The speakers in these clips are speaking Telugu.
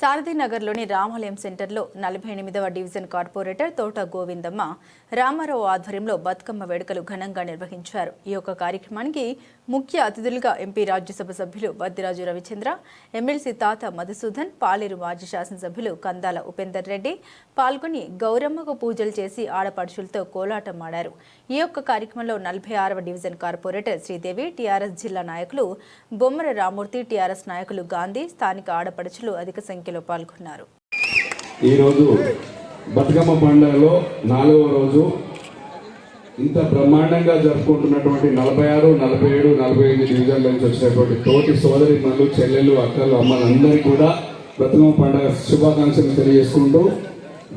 సారథినగర్లోని రామాలయం సెంటర్లో నలభై ఎనిమిదవ డివిజన్ కార్పొరేటర్ తోట గోవిందమ్మ రామారావు ఆధ్వర్యంలో బతుకమ్మ వేడుకలు ఘనంగా నిర్వహించారు. ఈ యొక్క కార్యక్రమానికి ముఖ్య అతిథులుగా ఎంపీ రాజ్యసభ సభ్యులు బద్దిరాజు రవిచంద్ర ఎమ్మెల్సీ తాత మధుసూదన్ పాలేరు మాజీ శాసనసభ్యులు కందాల ఉపేందర్ రెడ్డి పాల్గొని గౌరమ్మకు పూజలు చేసి ఆడపడుచులతో కోలాటం ఆడారు. ఈ యొక్క కార్యక్రమంలో నలభై ఆరవ డివిజన్ కార్పొరేటర్ శ్రీదేవి టీఆర్ఎస్ జిల్లా నాయకులు బొమ్మర రామూర్తి టీఆర్ఎస్ నాయకులు గాంధీ స్థానిక ఆడపడుచులు అధిక సంఖ్య సంఖ్యలో పాల్గొన్నారు. ఈరోజు బతుకమ్మ పండుగలో నాలుగవ రోజు ఇంత బ్రహ్మాండంగా జరుపుకుంటున్నటువంటి నలభై ఆరు నలభై ఏడు నలభై ఎనిమిది డివిజన్ల నుంచి వచ్చినటువంటి తోటి సోదరి మనులు చెల్లెలు అక్కలు అమ్మలందరికీ కూడా బతుకమ్మ పండుగ శుభాకాంక్షలు తెలియజేసుకుంటూ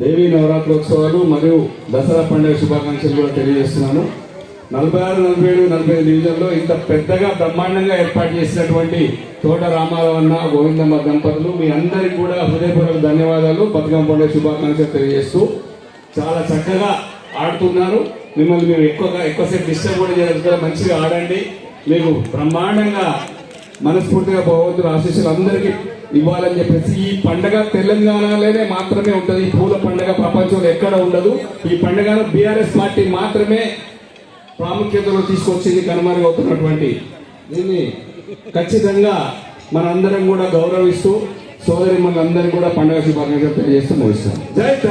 దేవీ నవరాత్రోత్సవాలు మరియు దసరా పండుగ శుభాకాంక్షలు కూడా తెలియజేస్తున్నాను. నలభై ఆరు నలభై ఏడు నలభై ఐదు డివిజన్లో ఇంత పెద్దగా బ్రహ్మాండంగా ఏర్పాటు చేసినటువంటి తోట రామారావు అన్న గోవిందమ్మ దంపతులు మీ అందరికీ కూడా హృదయపూర్వక ధన్యవాదాలు. బతుకమ్మ పండుగ శుభాకాంక్షలు తెలియజేస్తూ చాలా చక్కగా ఆడుతున్నారు. మిమ్మల్ని మేము ఎక్కువగా ఎక్కువసేపు డిస్టర్బ్ కూడా చేయలేదు కదా మంచిగా ఆడండి. మీకు బ్రహ్మాండంగా మనస్ఫూర్తిగా భగవంతుడు ఆశీస్సులు అందరికీ ఇవ్వాలని చెప్పేసి ఈ పండగ తెలంగాణలోనే మాత్రమే ఉంటుంది. ఈ పూల పండగ ప్రపంచంలో ఎక్కడ ఉండదు. ఈ పండగను బీఆర్ఎస్ పార్టీ మాత్రమే ప్రాముఖ్యతలో తీసుకొచ్చింది కనుమరుగవుతున్నటువంటి దీన్ని ఖచ్చితంగా మనందరం కూడా గౌరవిస్తూ సోదరి మనందరికీ కూడా పండుగ శుభాకాంక్షలు తెలియజేస్తూ ముగిస్తాం. జై